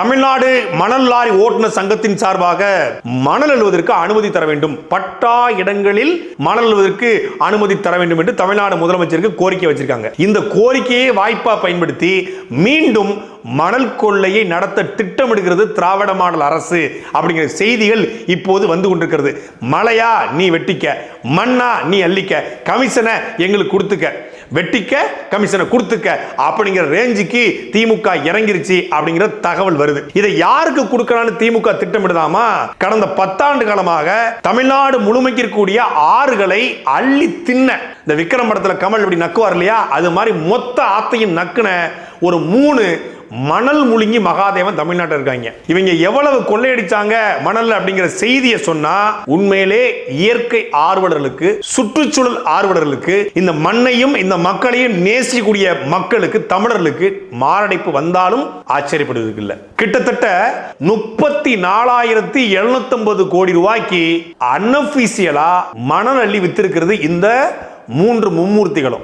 தமிழ்நாடு மணல் லாரி ஓட்டுநர் சங்கத்தின் சார்பாக மணல் அழுவதற்கு அனுமதி தர வேண்டும். பட்டா இடங்களில் மணல் அழுவதற்கு அனுமதி தர வேண்டும் என்று தமிழ்நாடு முதலமைச்சருக்கு கோரிக்கை வச்சிருக்காங்க. இந்த கோரிக்கையை வாய்ப்பா பயன்படுத்தி மீண்டும் மணல் கொள்ளையை நடத்த திட்டமிடுகிறது திராவிட மாடல் அரசு அப்படிங்கிற செய்திகள் இப்போது வந்து கொண்டிருக்கிறது. மலையா நீ வெட்டிக்க மண்ணா நீ அள்ளிக்க கமிஷனை எங்களுக்கு கொடுத்துக்க. வெட்டிக்க கமிஷனை கொடுத்துக்க அப்படிங்கிற ரேஞ்சுக்கு திமுக இறங்கிருச்சு அப்படிங்கிற தகவல் வருது. இதை யாருக்கு கொடுக்கலாம்னு திமுக திட்டமிடுதாமா? கடந்த பத்தாண்டு காலமாக தமிழ்நாடு முழுமைக்கு இருக்கக்கூடிய ஆறுகளை அள்ளி தின்ன. இந்த விக்ரம் படத்துல கமல் இப்படி நக்குவார் இல்லையா? அது மாதிரி மொத்த ஆத்தையும் நக்குன ஒரு மூணு மணல் முழுங்கி மகாதேவன் தமிழ்நாட்டில் இருக்காங்க. இவங்க எவ்வளவு கொள்ளையடிச்சாங்க மணல் அப்படிங்கிற செய்தியை சொன்னா உண்மையிலே இயற்கை ஆர்வலர்களுக்கு சுற்றுச்சூழல் ஆர்வலர்களுக்கு இந்த மண்ணையும் இந்த மக்களையும் நேசிக்கக்கூடிய மக்களுக்கு தமிழர்களுக்கு மாரடைப்பு வந்தாலும் ஆச்சரியப்படுவதற்கு இல்லை. கிட்டத்தட்ட முப்பத்தி நாலாயிரத்தி எழுநூத்தி கோடி ரூபாய்க்கு அன்அபிஷியலா மணல் அள்ளி வித்திருக்கிறது இந்த மூன்று மும்மூர்த்திகளும்.